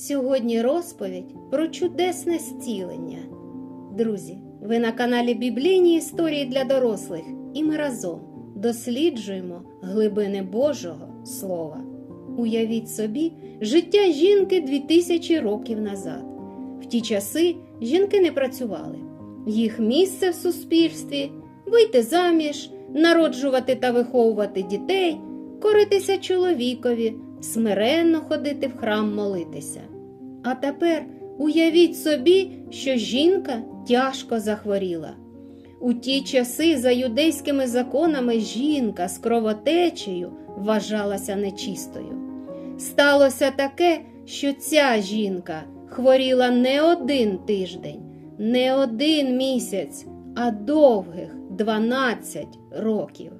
Сьогодні розповідь про чудесне зцілення. Друзі, ви на каналі Біблійні історії для дорослих, і ми разом досліджуємо глибини Божого Слова. Уявіть собі життя жінки 2000 років назад. В ті часи жінки не працювали. Їх місце в суспільстві вийти заміж, народжувати та виховувати дітей, коритися чоловікові, смиренно ходити в храм молитися. А тепер уявіть собі, що жінка тяжко захворіла. У ті часи за юдейськими законами жінка з кровотечею вважалася нечистою. Сталося таке, що ця жінка хворіла не один тиждень, не один місяць, а довгих 12 років.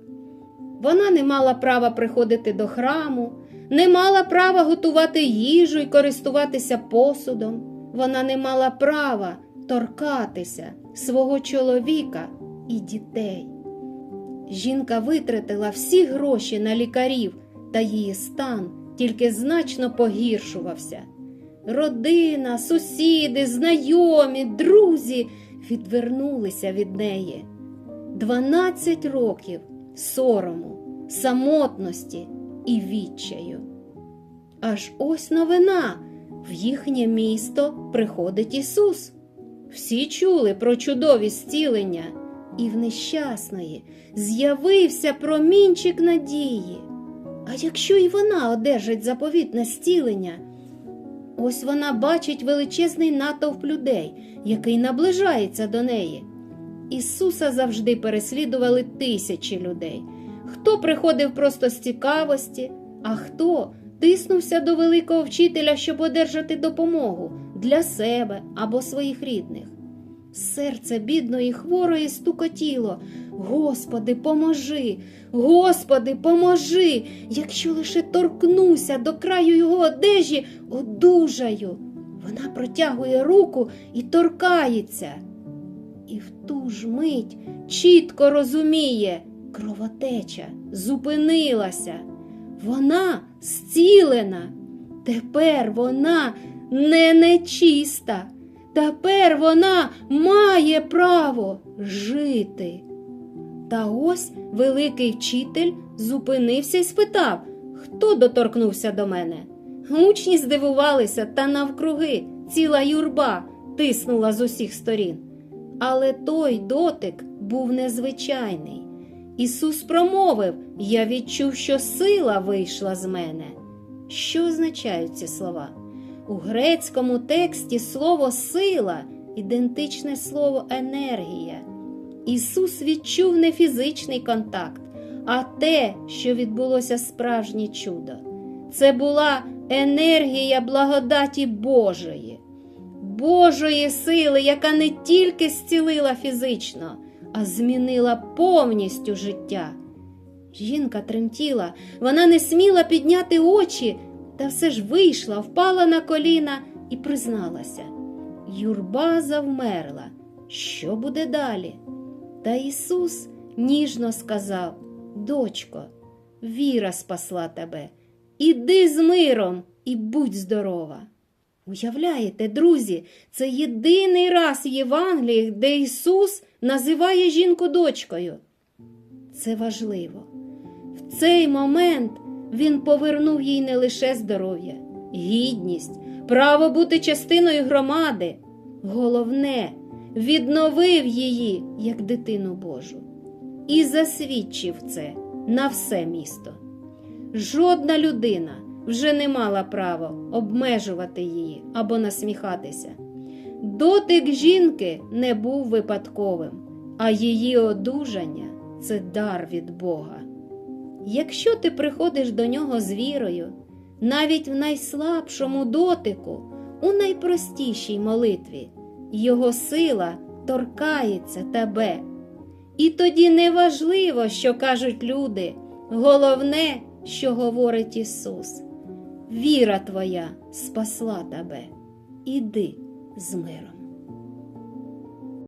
Вона не мала права приходити до храму, не мала права готувати їжу і користуватися посудом. Вона не мала права торкатися свого чоловіка і дітей. Жінка витратила всі гроші на лікарів, та її стан тільки значно погіршувався. Родина, сусіди, знайомі, друзі відвернулися від неї. Дванадцять років сорому, самотності і відчаю. Аж ось новина в їхнє місто приходить Ісус. Всі чули про чудові зцілення, і в нещасної з'явився промінчик надії. А якщо і вона одержить заповітне зцілення, ось вона бачить величезний натовп людей, який наближається до неї. Ісуса завжди переслідували тисячі людей. Хто приходив просто з цікавості, а хто тиснувся до великого вчителя, щоб одержати допомогу для себе або своїх рідних. Серце бідної хворої стукотіло. Господи, поможи, Господи, поможи, якщо лише торкнуся до краю його одежі, одужаю. Вона протягує руку і торкається. І в ту ж мить чітко розуміє, кровотеча зупинилася. Вона зцілена. Тепер вона не нечиста. Тепер вона має право жити. Та ось великий вчитель зупинився і спитав, хто доторкнувся до мене. Учні здивувалися, та навкруги ціла юрба тиснула з усіх сторін. Але той дотик був незвичайний. Ісус промовив Я відчув, що сила вийшла з мене. Що означають ці слова? У грецькому тексті слово сила ідентичне слово енергія. Ісус відчув не фізичний контакт, а те, що відбулося справжнє чудо. Це була енергія благодаті Божої, Божої сили, яка не тільки зцілила фізично, а змінила повністю життя. Жінка тремтіла, вона не сміла підняти очі, та все ж вийшла, впала на коліна і призналася. Юрба завмерла. Що буде далі? Та Ісус ніжно сказав: Дочко, віра спасла тебе. Іди з миром і будь здорова. Уявляєте, друзі, це єдиний раз в Євангелії, де Ісус називає жінку дочкою. Це важливо. В цей момент Він повернув їй не лише здоров'я, гідність, право бути частиною громади. Головне, відновив її як дитину Божу і засвідчив це на все місто. Жодна людина вже не мала права обмежувати її або насміхатися. Дотик жінки не був випадковим, а її одужання це дар від Бога. Якщо ти приходиш до нього з вірою, навіть в найслабшому дотику, у найпростішій молитві, його сила торкається тебе. І тоді неважливо, що кажуть люди, головне, що говорить Ісус. Віра твоя спасла тебе. Іди з миром.